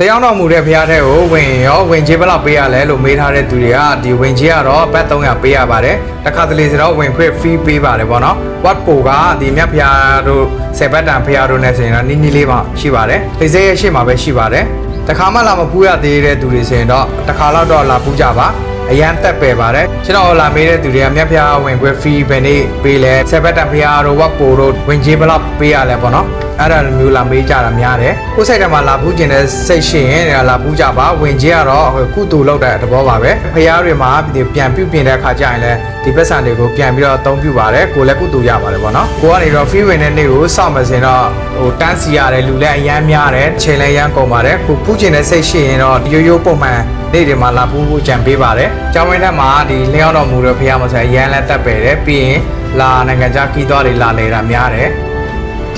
လျှောင်းတော်မူတဲ့ဘုရားထဲကိုဝင်ရောဝင်ကြီးဘယ်လောက်ပေးရလဲလို့မေးထားတဲ့သူတွေကဒီဝင်ကြီးကတော့ဘတ်300ပေးရပါတယ်တစ်ခါတလေဆိုတော့ဝင်ခွင့် fee ပေးပါတယ်ပေါ့နော်ဝတ်ပိုကဒီမြတ်ဘုရားတို့ဆေဘတ်တန်ဘုရားတို့နဲ့ဆိုရင်တော့နီးနီးလေးပါရှိပါတယ်လေစိရဲ့ရှေ့မှာပဲရှိပါတယ်တခါမှလာမပူးရသေးတဲ့သူတွေဆိုရင်တော့တခါတော့တော့လာပူးကြပါအရန်တက်ပယ်ပါတယ်ကျွန်တော်လာမေးတဲ့သူတွေကမြတ်ဖျားဝင်ခွဲ fee ပဲနေပေးလဲဆေဘတ်တန်ဖျားတို့ဝတ်ပိုတို့ဝင်ကြီးဘယ်လောက်ပေးရလဲပေါ့နော် အဲ့ဒါမျိုးလာမေးကြတာများတယ်ကိုယ်စိတ်ထဲမှာလာပူးကျင်တဲ့စိတ်ရှိရင်လာပူးကြပါဝင်ကြီးကတော့ကုတူလောက်တဲ့သဘောပါပဲဖျားတွေမှာဒီပြန်ပြုတ်ပြင်တဲ့အခါကျရင်လည်းဒီပတ်စံတွေကိုပြန်ပြီးတော့အသုံးပြုပါတယ်ကိုယ်လည်းကုတူရပါတယ်ပေါ့နော်ကိုကနေတော့ fee ဝင်တဲ့နေ့ကိုစောင့်မစင်တော့ဟိုတန်းစီရတယ်လူလည်းအရန်များတယ်ချိန်လည်းအရန်ကုန်ပါတယ်ကိုပူးကျင်တဲ့စိတ်ရှိရင်တော့ရိုးရိုးပုံမှန်နေ့တွေမှာလာပူးဖို့ကြံပေးပါတယ်။ကျောင်းဝင်းထက်မှာဒီလျှောက်တော်မူတဲ့ဖះမဆိုင်ရန်လက်တက်ပယ်တယ်ပြီးရင်လာနိုင်ငံခြားကီးသွားတွေလာလေတာများတယ်။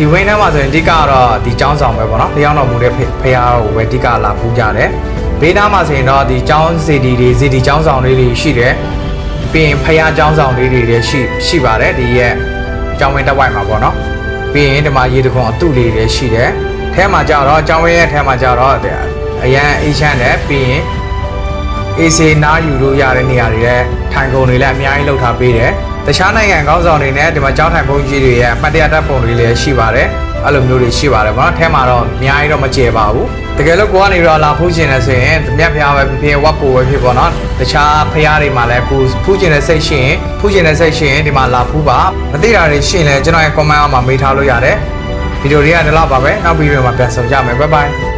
ဒီဝင်းထက်မှာဆိုရင်အဓိကကတော့ဒီကျောင်းဆောင်ပဲပေါ့နော်။လျှောက်တော်မူတဲ့ဖះကိုပဲအဓိကလာပူးကြတယ်။ဘေးနားမှာဆိုရင်တော့ဒီကျောင်းစီဒီတွေစီဒီကျောင်းဆောင်လေးတွေရှိတယ်။ပြီးရင်ဖះကျောင်းဆောင်လေးတွေလည်းရှိရှိပါတယ်ဒီရဲ့ကျောင်းဝင်းတစ်ဝိုက်မှာပေါ့နော်။ပြီးရင်ဒီမှာရေတခွန်အတုလေးတွေရှိတယ်။ထဲမှာကြတော့ကျောင်းဝင်းရဲ့ထဲမှာကြတော့အရန်အေးချမ်းတယ်ပြီးရင် အေးစေနားယူလို့ရတဲ့နေရာတွေလည်းထိုင်ကုန်တွေလည်းအများကြီးလှုပ်ထားပေးတယ်။တခြားနိုင်ငံကောင်းဆောင်တွေနဲ့ဒီမှာကျောင်းထိုင်ပုံကြီးတွေရဲ့အမှတ်တရတပ်ပုံတွေလည်းရှိပါတယ်။အဲ့လိုမျိုးတွေရှိပါတယ်ပေါ့နော်။အဲမှာတော့အများကြီးတော့မကျေပါဘူး။တကယ်လို့ကိုကနေတော့လာဖူးကျင်နေဆိုရင်မြတ်ဖျားပဲဖြစ်ဖြစ်ဝတ်ပိုပဲဖြစ်ပေါ့နော်။တခြားဖျားတွေမှာလည်းကိုဖူးကျင်တဲ့စိတ်ရှိရင်ဖူးကျင်တဲ့စိတ်ရှိရင်ဒီမှာလာဖူးပါ။မသိတာတွေရှိရင်လည်းကျွန်တော်ရဲ့ comment အောက်မှာမေးထားလို့ရတယ်။ဗီဒီယိုတွေကဒီလောက်ပါပဲ။နောက်ဗီဒီယိုမှာပြန်ဆုံကြမယ်။ Bye bye